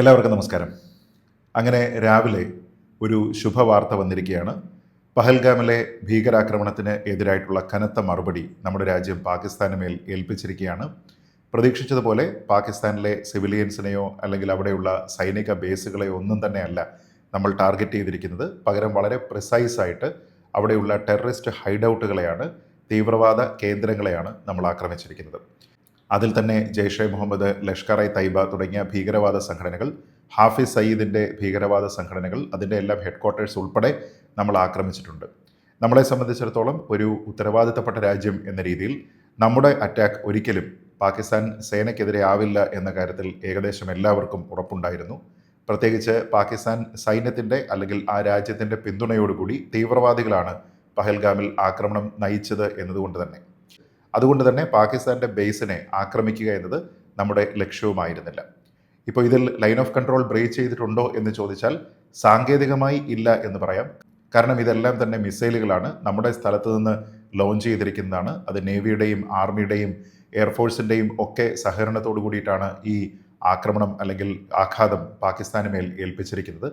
എല്ലാവർക്കും നമസ്കാരം. അങ്ങനെ രാവിലെ ഒരു ശുഭവാർത്ത വന്നിരിക്കുകയാണ്. പഹൽഗാമിലെ ഭീകരാക്രമണത്തിന് എതിരായിട്ടുള്ള കനത്ത മറുപടി നമ്മുടെ രാജ്യം പാകിസ്ഥാന് മേൽ ഏൽപ്പിച്ചിരിക്കുകയാണ്. പ്രതീക്ഷിച്ചതുപോലെ പാകിസ്ഥാനിലെ സിവിലിയൻസിനെയോ അല്ലെങ്കിൽ അവിടെയുള്ള സൈനിക ബേസുകളെയോ ഒന്നും തന്നെയല്ല നമ്മൾ ടാർഗറ്റ് ചെയ്തിരിക്കുന്നത്. പകരം വളരെ പ്രിസൈസ് ആയിട്ട് അവിടെയുള്ള ടെററിസ്റ്റ് ഹൈഡൗട്ടുകളെയാണ് തീവ്രവാദ കേന്ദ്രങ്ങളെയാണ് നമ്മൾ ആക്രമിച്ചിരിക്കുന്നത്. അതിൽ തന്നെ ജെയ്ഷെ മുഹമ്മദ് ലഷ്കർ ഇ തൈബ തുടങ്ങിയ ഭീകരവാദ സംഘടനകൾ ഹാഫിസ് സയ്യിദിന്റെ ഭീകരവാദ സംഘടനകൾ അതിന്റെ എല്ലാം ഹെഡ് ക്വാർട്ടേഴ്സ് ഉൾപ്പെടെ നമ്മൾ ആക്രമിച്ചിട്ടുണ്ട്. നമ്മളെ സംബന്ധിച്ചിടത്തോളം ഒരു ഉത്തരവാദിത്തപ്പെട്ട രാജ്യം എന്ന രീതിയിൽ നമ്മുടെ അറ്റാക്ക് ഒരിക്കലും പാകിസ്ഥാൻ സേനയ്ക്കെതിരെ ആവില്ല എന്ന കാര്യത്തിൽ ഏകദേശം എല്ലാവർക്കും ഉറപ്പുണ്ടായിരുന്നു. പ്രത്യേകിച്ച് പാകിസ്ഥാൻ സൈന്യത്തിന്റെ അല്ലെങ്കിൽ ആ രാജ്യത്തിന്റെ പിന്തുണയോടുകൂടി തീവ്രവാദികളാണ് പഹൽഗാമിൽ ആക്രമണം നയിച്ചത് എന്നതുകൊണ്ട് തന്നെ. അതുകൊണ്ട് തന്നെ പാകിസ്ഥാന്റെ ബേസിനെ ആക്രമിക്കുക എന്നത് നമ്മുടെ ലക്ഷ്യവുമായിരുന്നില്ല. ഇപ്പോൾ ഇതിൽ ലൈൻ ഓഫ് കൺട്രോൾ ബ്രേക്ക് ചെയ്തിട്ടുണ്ടോ എന്ന് ചോദിച്ചാൽ സാങ്കേതികമായി ഇല്ല എന്ന് പറയാം. കാരണം ഇതെല്ലാം തന്നെ മിസൈലുകളാണ്. നമ്മുടെ സ്ഥലത്ത് നിന്ന് ലോഞ്ച് ചെയ്തിരിക്കുന്നതാണ്. അത് നേവിയുടെയും ആർമിയുടെയും എയർഫോഴ്സിന്റെയും ഒക്കെ സഹകരണത്തോടു കൂടിയിട്ടാണ് ഈ ആക്രമണം അല്ലെങ്കിൽ ആഘാതം പാകിസ്ഥാന് മേൽ ഏൽപ്പിച്ചിരിക്കുന്നത്.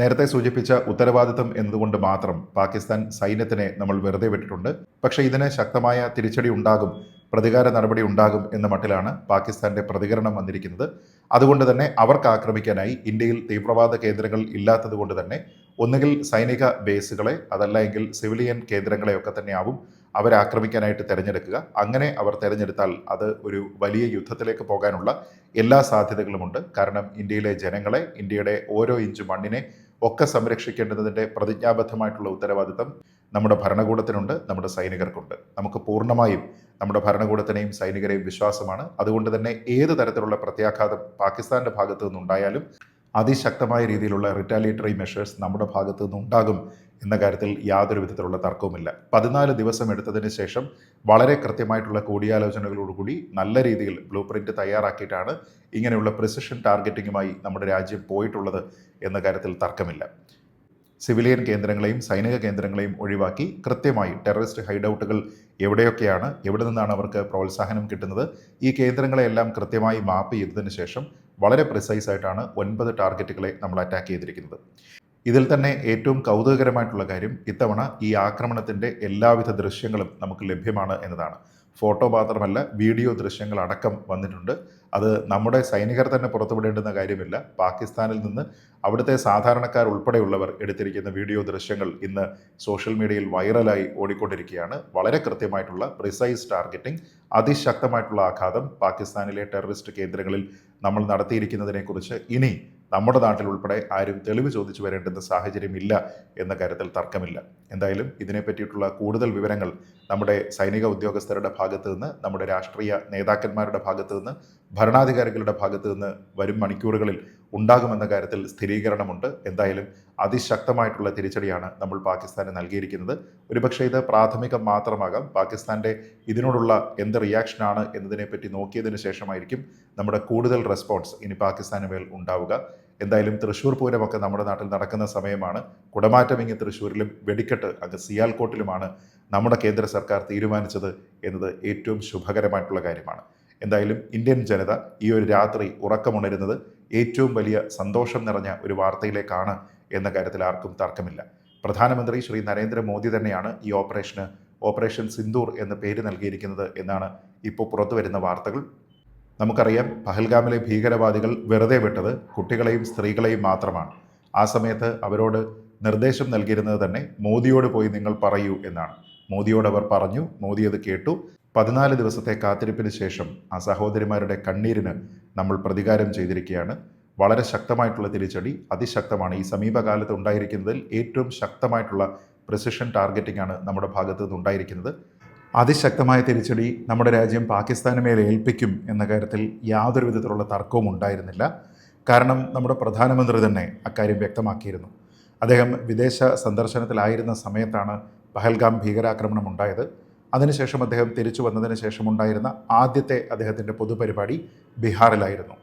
നേരത്തെ സൂചിപ്പിച്ച ഉത്തരവാദിത്തം എന്നതുകൊണ്ട് മാത്രം പാകിസ്ഥാൻ സൈന്യത്തിനെ നമ്മൾ വെറുതെ വിട്ടിട്ടുണ്ട്? പക്ഷേ ഇതിന് ശക്തമായ തിരിച്ചടി ഉണ്ടാകും പ്രതികാര നടപടി ഉണ്ടാകും എന്ന മട്ടിലാണ് പാകിസ്ഥാന്റെ പ്രതികരണം വന്നിരിക്കുന്നത്. അതുകൊണ്ട് തന്നെ അവർക്ക് ആക്രമിക്കാനായി ഇന്ത്യയിൽ തീവ്രവാദ കേന്ദ്രങ്ങൾ ഇല്ലാത്തതുകൊണ്ട് തന്നെ ഒന്നുകിൽ സൈനിക ബേസുകളെ അതല്ല എങ്കിൽ സിവിലിയൻ കേന്ദ്രങ്ങളെയൊക്കെ തന്നെയാവും അവരാക്രമിക്കാനായിട്ട് തിരഞ്ഞെടുക്കുക. അങ്ങനെ അവർ തിരഞ്ഞെടുത്താൽ അത് ഒരു വലിയ യുദ്ധത്തിലേക്ക് പോകാനുള്ള എല്ലാ സാധ്യതകളുമുണ്ട്. കാരണം ഇന്ത്യയിലെ ജനങ്ങളെ ഇന്ത്യയുടെ ഓരോ ഇഞ്ച് മണ്ണിനെ ഒക്കെ സംരക്ഷിക്കേണ്ടതിന്റെ പ്രതിജ്ഞാബദ്ധമായിട്ടുള്ള ഉത്തരവാദിത്തം നമ്മുടെ ഭരണകൂടത്തിനുണ്ട് നമ്മുടെ സൈനികർക്കുണ്ട്. നമുക്ക് പൂർണമായും നമ്മുടെ ഭരണകൂടത്തിനെയും സൈനികരെയും വിശ്വാസമാണ്. അതുകൊണ്ട് തന്നെ ഏത് തരത്തിലുള്ള പ്രത്യാഘാതം പാകിസ്ഥാന്റെ ഭാഗത്തു നിന്നുണ്ടായാലും അതിശക്തമായ രീതിയിലുള്ള റിറ്റാലിയേറ്ററി മെഷേഴ്സ് നമ്മുടെ ഭാഗത്തു നിന്നുണ്ടാകും എന്ന കാര്യത്തിൽ യാതൊരു വിധത്തിലുള്ള തർക്കവുമില്ല. പതിനാല് ദിവസം എടുത്തതിന് ശേഷം വളരെ കൃത്യമായിട്ടുള്ള കൂടിയാലോചനകളോടുകൂടി നല്ല രീതിയിൽ ബ്ലൂ പ്രിന്റ് തയ്യാറാക്കിയിട്ടാണ് ഇങ്ങനെയുള്ള പ്രിസിഷൻ ടാർഗറ്റിങ്ങുമായി നമ്മുടെ രാജ്യം പോയിട്ടുള്ളത് എന്ന കാര്യത്തിൽ തർക്കമില്ല. സിവിലിയൻ കേന്ദ്രങ്ങളെയും സൈനിക കേന്ദ്രങ്ങളെയും ഒഴിവാക്കി കൃത്യമായി ടെററിസ്റ്റ് ഹൈഡൌട്ടുകൾ എവിടെയൊക്കെയാണ് എവിടെ നിന്നാണ് അവർക്ക് പ്രോത്സാഹനം കിട്ടുന്നത് ഈ കേന്ദ്രങ്ങളെയെല്ലാം കൃത്യമായി മാപ്പ് ചെയ്തതിന് ശേഷം വളരെ പ്രിസൈസ് ആയിട്ടാണ് ഒൻപത് ടാർഗറ്റുകളെ നമ്മൾ അറ്റാക്ക് ചെയ്തിരിക്കുന്നത്. ഇതിൽ തന്നെ ഏറ്റവും കൗതുകകരമായിട്ടുള്ള കാര്യം ഇത്തവണ ഈ ആക്രമണത്തിന്റെ എല്ലാവിധ ദൃശ്യങ്ങളും നമുക്ക് ലഭ്യമാണ് എന്നതാണ്. ഫോട്ടോ മാത്രമല്ല വീഡിയോ ദൃശ്യങ്ങൾ അടക്കം വന്നിട്ടുണ്ട്. അത് നമ്മുടെ സൈനികർ തന്നെ പുറത്തുവിടേണ്ടുന്ന കാര്യമില്ല. പാകിസ്ഥാനിൽ നിന്ന് അവിടുത്തെ സാധാരണക്കാർ ഉൾപ്പെടെയുള്ളവർ എടുത്തിരിക്കുന്ന വീഡിയോ ദൃശ്യങ്ങൾ ഇന്ന് സോഷ്യൽ മീഡിയയിൽ വൈറലായി ഓടിക്കൊണ്ടിരിക്കുകയാണ്. വളരെ കൃത്യമായിട്ടുള്ള പ്രിസൈസ് ടാർഗറ്റിംഗ് അതിശക്തമായിട്ടുള്ള ആഘാതം പാകിസ്ഥാനിലെ ടെററിസ്റ്റ് കേന്ദ്രങ്ങളിൽ നമ്മൾ നടത്തിയിരിക്കുന്നതിനെക്കുറിച്ച് ഇനി നമ്മുടെ നാട്ടിൽ ഉൾപ്പെടെ ആരും തെളിവ് ചോദിച്ചു വരേണ്ടുന്ന സാഹചര്യമില്ല എന്ന കാര്യത്തിൽ തർക്കമില്ല. എന്തായാലും ഇതിനെ പറ്റിയിട്ടുള്ള കൂടുതൽ വിവരങ്ങൾ നമ്മുടെ സൈനിക ഉദ്യോഗസ്ഥരുടെ ഭാഗത്തു നിന്ന് നമ്മുടെ രാഷ്ട്രീയ നേതാക്കന്മാരുടെ ഭാഗത്തു നിന്ന് ഭരണാധികാരികളുടെ ഭാഗത്തു നിന്ന് വരും മണിക്കൂറുകളിൽ ഉണ്ടാകുമെന്ന കാര്യത്തിൽ സ്ഥിരീകരണമുണ്ട്. എന്തായാലും അതിശക്തമായിട്ടുള്ള തിരിച്ചടിയാണ് നമ്മൾ പാകിസ്ഥാന് നൽകിയിരിക്കുന്നത്. ഒരുപക്ഷെ ഇത് പ്രാഥമികം മാത്രമാകാം. പാകിസ്ഥാന്റെ ഇതിനോടുള്ള എന്ത് റിയാക്ഷനാണ് എന്നതിനെപ്പറ്റി നോക്കിയതിന് ശേഷമായിരിക്കും നമ്മുടെ കൂടുതൽ റെസ്പോൺസ് ഇനി പാകിസ്ഥാന് മേൽ ഉണ്ടാവുക. എന്തായാലും തൃശ്ശൂർ പൂരമൊക്കെ നമ്മുടെ നാട്ടിൽ നടക്കുന്ന സമയമാണ്. കുടമാറ്റം ഇങ്ങ് തൃശ്ശൂരിലും വെടിക്കെട്ട് അങ്ങ് സിയാൽകോട്ടിലുമാണ് നമ്മുടെ കേന്ദ്ര സർക്കാർ തീരുമാനിച്ചത് എന്നത് ഏറ്റവും ശുഭകരമായിട്ടുള്ള കാര്യമാണ്. എന്തായാലും ഇന്ത്യൻ ജനത ഈ ഒരു രാത്രി ഉറക്കമുണരുന്നത് ഏറ്റവും വലിയ സന്തോഷം നിറഞ്ഞ ഒരു വാർത്തയിലേക്കാണ് എന്ന കാര്യത്തിൽ ആർക്കും തർക്കമില്ല. പ്രധാനമന്ത്രി ശ്രീ നരേന്ദ്രമോദി തന്നെയാണ് ഈ ഓപ്പറേഷന് ഓപ്പറേഷൻ സിന്ദൂർ എന്ന പേര് നൽകിയിരിക്കുന്നത് എന്നാണ് ഇപ്പോൾ പുറത്തു വരുന്ന വാർത്തകൾ. നമുക്കറിയാം പഹൽഗാമിലെ ഭീകരവാദികൾ വെറുതെ വിട്ടത് കുട്ടികളെയും സ്ത്രീകളെയും മാത്രമാണ്. ആ സമയത്ത് അവരോട് നിർദ്ദേശം നൽകിയിരുന്നത് തന്നെ മോദിയോട് പോയി നിങ്ങൾ പറയൂ എന്നാണ്. മോദിയോട് അവർ പറഞ്ഞു മോദി അത് കേട്ടു. പതിനാല് ദിവസത്തെ കാത്തിരിപ്പിന് ശേഷം ആ സഹോദരിമാരുടെ കണ്ണീരിന് നമ്മൾ പ്രതികാരം ചെയ്തിരിക്കുകയാണ്. വളരെ ശക്തമായിട്ടുള്ള തിരിച്ചടി അതിശക്തമാണ്. ഈ സമീപകാലത്ത് ഉണ്ടായിരിക്കുന്നതിൽ ഏറ്റവും ശക്തമായിട്ടുള്ള പ്രിസിഷൻ ടാർഗറ്റിംഗ് ആണ് നമ്മുടെ ഭാഗത്തു നിന്ന് ഉണ്ടായിരിക്കുന്നത്. അതിശക്തമായ തിരിച്ചടി നമ്മുടെ രാജ്യം പാകിസ്ഥാന് മേലെ ഏൽപ്പിക്കും എന്ന കാര്യത്തിൽ യാതൊരു വിധത്തിലുള്ള തർക്കവും ഉണ്ടായിരുന്നില്ല. കാരണം നമ്മുടെ പ്രധാനമന്ത്രി തന്നെ അക്കാര്യം വ്യക്തമാക്കിയിരുന്നു. അദ്ദേഹം വിദേശ സന്ദർശനത്തിലായിരുന്ന സമയത്താണ് പഹൽഗാം ഭീകരാക്രമണം ഉണ്ടായത്. അതിനുശേഷം അദ്ദേഹം തിരിച്ചു വന്നതിന് ശേഷമുണ്ടായിരുന്ന ആദ്യത്തെ അദ്ദേഹത്തിന്റെ പൊതുപരിപാടി ബീഹാറിലായിരുന്നു.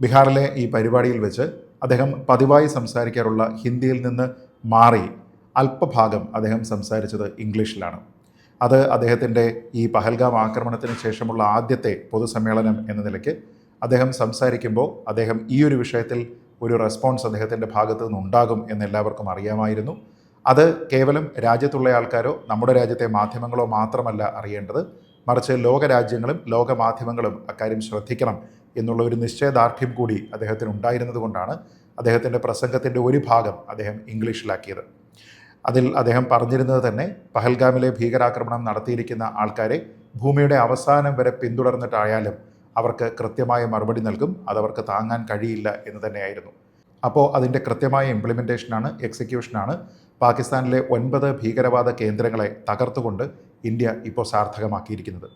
ബീഹാറിലെ ഈ പരിപാടിയിൽ വെച്ച് അദ്ദേഹം പതിവായി സംസാരിക്കാറുള്ള ഹിന്ദിയിൽ നിന്ന് മാറി അല്പഭാഗം അദ്ദേഹം സംസാരിച്ചത് ഇംഗ്ലീഷിലാണ്. അത് അദ്ദേഹത്തിന്റെ ഈ പഹൽഗാം ആക്രമണത്തിന് ശേഷമുള്ള ആദ്യത്തെ പൊതുസമ്മേളനം എന്ന നിലയ്ക്ക് അദ്ദേഹം സംസാരിക്കുമ്പോൾ അദ്ദേഹം ഈ ഒരു വിഷയത്തിൽ ഒരു റെസ്പോൺസ് അദ്ദേഹത്തിന്റെ ഭാഗത്തു നിന്നുണ്ടാകും എന്ന് എല്ലാവർക്കും അറിയാമായിരുന്നു. അത് കേവലം രാജ്യത്തുള്ള ആൾക്കാരോ നമ്മുടെ രാജ്യത്തെ മാധ്യമങ്ങളോ മാത്രമല്ല അറിയേണ്ടത്. മറിച്ച് ലോകരാജ്യങ്ങളും ലോക മാധ്യമങ്ങളും അക്കാര്യം ശ്രദ്ധിക്കണം എന്നുള്ള ഒരു നിശ്ചയദാർഢ്യം കൂടി അദ്ദേഹത്തിന് ഉണ്ടായിരുന്നത് കൊണ്ടാണ് അദ്ദേഹത്തിന്റെ പ്രസംഗത്തിന്റെ ഒരു ഭാഗം അദ്ദേഹം ഇംഗ്ലീഷിലാക്കിയത്. അതിൽ അദ്ദേഹം പറഞ്ഞിരുന്നത് തന്നെ പഹൽഗാമിലെ ഭീകരാക്രമണം നടത്തിയിരിക്കുന്ന ആൾക്കാരെ ഭൂമിയുടെ അവസാനം വരെ പിന്തുടർന്നിട്ടായാലും അവർക്ക് കൃത്യമായ മറുപടി നൽകും അതവർക്ക് താങ്ങാൻ കഴിയില്ല എന്ന് തന്നെയായിരുന്നു. അപ്പോൾ അതിന്റെ കൃത്യമായ ഇംപ്ലിമെന്റേഷനാണ് എക്സിക്യൂഷനാണ് പാകിസ്ഥാനിലെ ഒൻപത് ഭീകരവാദ കേന്ദ്രങ്ങളെ തകർത്തുകൊണ്ട് ഇന്ത്യ ഇപ്പോൾ സാർത്ഥകമാക്കിയിരിക്കുന്നത്.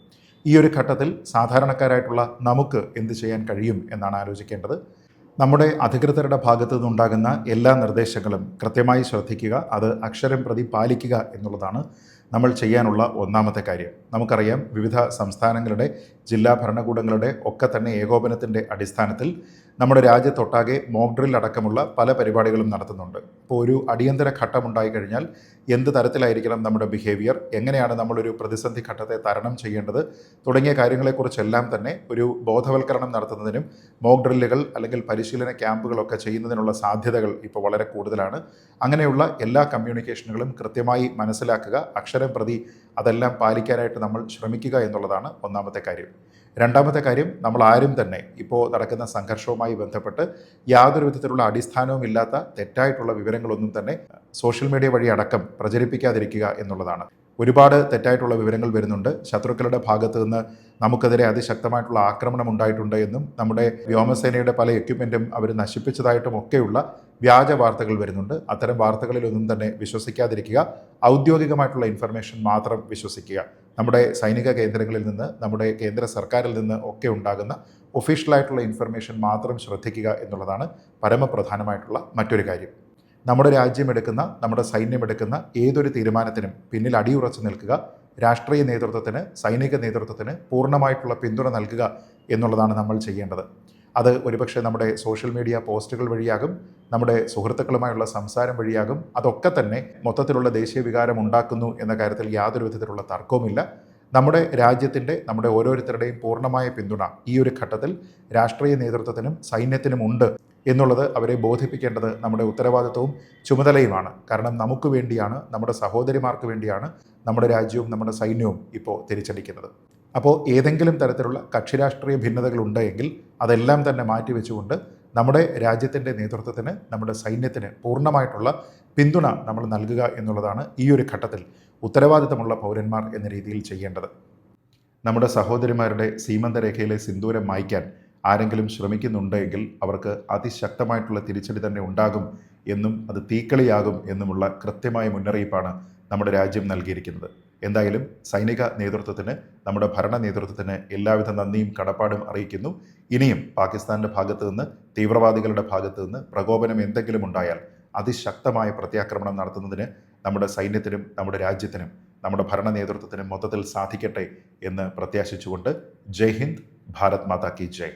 ഈ ഒരു ഘട്ടത്തിൽ സാധാരണക്കാരായിട്ടുള്ള നമുക്ക് എന്ത് ചെയ്യാൻ കഴിയും എന്നാണ് ആലോചിക്കേണ്ടത്. നമ്മുടെ അധികൃതരുടെ ഭാഗത്തു നിന്നുണ്ടാകുന്ന എല്ലാ നിർദ്ദേശങ്ങളും കൃത്യമായി ശ്രദ്ധിക്കുക അത് അക്ഷരം പ്രതി പാലിക്കുക എന്നുള്ളതാണ് നമ്മൾ ചെയ്യാനുള്ള ഒന്നാമത്തെ കാര്യം. നമുക്കറിയാം വിവിധ സംസ്ഥാനങ്ങളുടെ ജില്ലാ ഭരണകൂടങ്ങളുടെ ഒക്കെ തന്നെ ഏകോപനത്തിന്റെ അടിസ്ഥാനത്തിൽ നമ്മുടെ രാജ്യത്തൊട്ടാകെ മോക്ക് ഡ്രിൽ അടക്കമുള്ള പല പരിപാടികളും നടത്തുന്നുണ്ട്. ഇപ്പോൾ ഒരു അടിയന്തര ഘട്ടം ഉണ്ടായി കഴിഞ്ഞാൽ എന്ത് തരത്തിലായിരിക്കണം നമ്മുടെ ബിഹേവിയർ എങ്ങനെയാണ് നമ്മളൊരു പ്രതിസന്ധി ഘട്ടത്തെ തരണം ചെയ്യേണ്ടത്? തുടങ്ങിയ കാര്യങ്ങളെക്കുറിച്ചെല്ലാം തന്നെ ഒരു ബോധവൽക്കരണം നടത്തുന്നതിനും മോക്ക് ഡ്രില്ലുകൾ അല്ലെങ്കിൽ പരിശീലന ക്യാമ്പുകളൊക്കെ ചെയ്യുന്നതിനുള്ള സാധ്യതകൾ ഇപ്പോൾ വളരെ കൂടുതലാണ്. അങ്ങനെയുള്ള എല്ലാ കമ്മ്യൂണിക്കേഷനുകളും കൃത്യമായി മനസ്സിലാക്കുക അക്ഷരം പ്രതി അതെല്ലാം പാലിക്കാനായിട്ട് നമ്മൾ ശ്രമിക്കുക എന്നുള്ളതാണ് ഒന്നാമത്തെ കാര്യം. രണ്ടാമത്തെ കാര്യം നമ്മൾ ആരും തന്നെ ഇപ്പോൾ നടക്കുന്ന സംഘർഷവുമായി ബന്ധപ്പെട്ട് യാതൊരു വിധത്തിലുള്ള അടിസ്ഥാനവും ഇല്ലാത്ത തെറ്റായിട്ടുള്ള വിവരങ്ങളൊന്നും തന്നെ സോഷ്യൽ മീഡിയ വഴി അടക്കം പ്രചരിപ്പിക്കാതിരിക്കുക എന്നുള്ളതാണ്. ഒരുപാട് തെറ്റായിട്ടുള്ള വിവരങ്ങൾ വരുന്നുണ്ട്. ശത്രുക്കളുടെ ഭാഗത്ത് നിന്ന് നമുക്കെതിരെ അതിശക്തമായിട്ടുള്ള ആക്രമണം ഉണ്ടായിട്ടുണ്ട് എന്നും നമ്മുടെ വ്യോമസേനയുടെ പല എക്യുപ്മെന്റും അവർ നശിപ്പിച്ചതായിട്ടും ഒക്കെയുള്ള വ്യാജ വാർത്തകൾ വരുന്നുണ്ട്. അത്തരം വാർത്തകളിലൊന്നും തന്നെ വിശ്വസിക്കാതിരിക്കുക. ഔദ്യോഗികമായിട്ടുള്ള ഇൻഫർമേഷൻ മാത്രം വിശ്വസിക്കുക. നമ്മുടെ സൈനിക കേന്ദ്രങ്ങളിൽ നിന്ന് നമ്മുടെ കേന്ദ്ര സർക്കാരിൽ നിന്ന് ഒക്കെ ഉണ്ടാകുന്ന ഒഫീഷ്യലായിട്ടുള്ള ഇൻഫർമേഷൻ മാത്രം ശ്രദ്ധിക്കുക എന്നുള്ളതാണ് പരമപ്രധാനമായിട്ടുള്ള മറ്റൊരു കാര്യം. നമ്മുടെ രാജ്യമെടുക്കുന്ന നമ്മുടെ സൈന്യമെടുക്കുന്ന ഏതൊരു തീരുമാനത്തിനും പിന്നിൽ അടിയുറച്ചു നിൽക്കുക. രാഷ്ട്രീയ നേതൃത്വത്തിന് സൈനിക നേതൃത്വത്തിന് പൂർണമായിട്ടുള്ള പിന്തുണ നൽകുക എന്നുള്ളതാണ് നമ്മൾ ചെയ്യേണ്ടത്. അത് ഒരുപക്ഷെ നമ്മുടെ സോഷ്യൽ മീഡിയ പോസ്റ്റുകൾ വഴിയാകും നമ്മുടെ സുഹൃത്തുക്കളുമായുള്ള സംസാരം വഴിയാകും അതൊക്കെ തന്നെ മൊത്തത്തിലുള്ള ദേശീയ വികാരം ഉണ്ടാക്കുന്നു എന്ന കാര്യത്തിൽ യാതൊരു വിധത്തിലുള്ള തർക്കവുമില്ല. നമ്മുടെ രാജ്യത്തിന്റെ നമ്മുടെ ഓരോരുത്തരുടെയും പൂർണമായ പിന്തുണ ഈ ഒരു ഘട്ടത്തിൽ രാഷ്ട്രീയ നേതൃത്വത്തിനും സൈന്യത്തിനും ഉണ്ട് എന്നുള്ളത് അവരെ ബോധിപ്പിക്കേണ്ടത് നമ്മുടെ ഉത്തരവാദിത്വവും ചുമതലയുമാണ്. കാരണം നമുക്ക് വേണ്ടിയാണ് നമ്മുടെ സഹോദരിമാർക്ക് വേണ്ടിയാണ് നമ്മുടെ രാജ്യവും നമ്മുടെ സൈന്യവും ഇപ്പോൾ തിരിച്ചടിക്കുന്നത്. അപ്പോൾ ഏതെങ്കിലും തരത്തിലുള്ള കക്ഷിരാഷ്ട്രീയ ഭിന്നതകൾ ഉണ്ടെങ്കിൽ അതെല്ലാം തന്നെ മാറ്റിവെച്ചുകൊണ്ട് നമ്മുടെ രാജ്യത്തിന്റെ നേതൃത്വത്തിന് നമ്മുടെ സൈന്യത്തിന് പൂർണമായിട്ടുള്ള പിന്തുണ നമ്മൾ നൽകുക എന്നുള്ളതാണ് ഈ ഒരു ഘട്ടത്തിൽ ഉത്തരവാദിത്തമുള്ള പൗരന്മാർ എന്ന രീതിയിൽ ചെയ്യേണ്ടത്. നമ്മുടെ സഹോദരിമാരുടെ സീമന്തരേഖയിലെ സിന്ദൂരം മായ്ക്കാൻ ആരെങ്കിലും ശ്രമിക്കുന്നുണ്ടെങ്കിൽ അവർക്ക് അതിശക്തമായിട്ടുള്ള തിരിച്ചടി തന്നെ ഉണ്ടാകും എന്നും അത് തീക്കളിയാകും എന്നുമുള്ള കൃത്യമായ മുന്നറിയിപ്പാണ് നമ്മുടെ രാജ്യം നൽകിയിരിക്കുന്നത്. എന്തായാലും സൈനിക നേതൃത്വത്തിന് നമ്മുടെ ഭരണ നേതൃത്വത്തിന് എല്ലാവിധ നന്ദിയും കടപ്പാടും അറിയിക്കുന്നു. ഇനിയും പാകിസ്ഥാന്റെ ഭാഗത്തു നിന്ന് തീവ്രവാദികളുടെ ഭാഗത്തു നിന്ന് പ്രകോപനം എന്തെങ്കിലും ഉണ്ടായാൽ അതിശക്തമായ പ്രത്യാക്രമണം നടത്തുന്നതിന് നമ്മുടെ സൈന്യത്തിനും നമ്മുടെ രാജ്യത്തിനും നമ്മുടെ ഭരണ നേതൃത്വത്തിനും മൊത്തത്തിൽ സാധിക്കട്ടെ എന്ന് പ്രത്യാശിച്ചുകൊണ്ട് ജയ് ഹിന്ദ് ഭാരത് മാതാ കി ജയ്.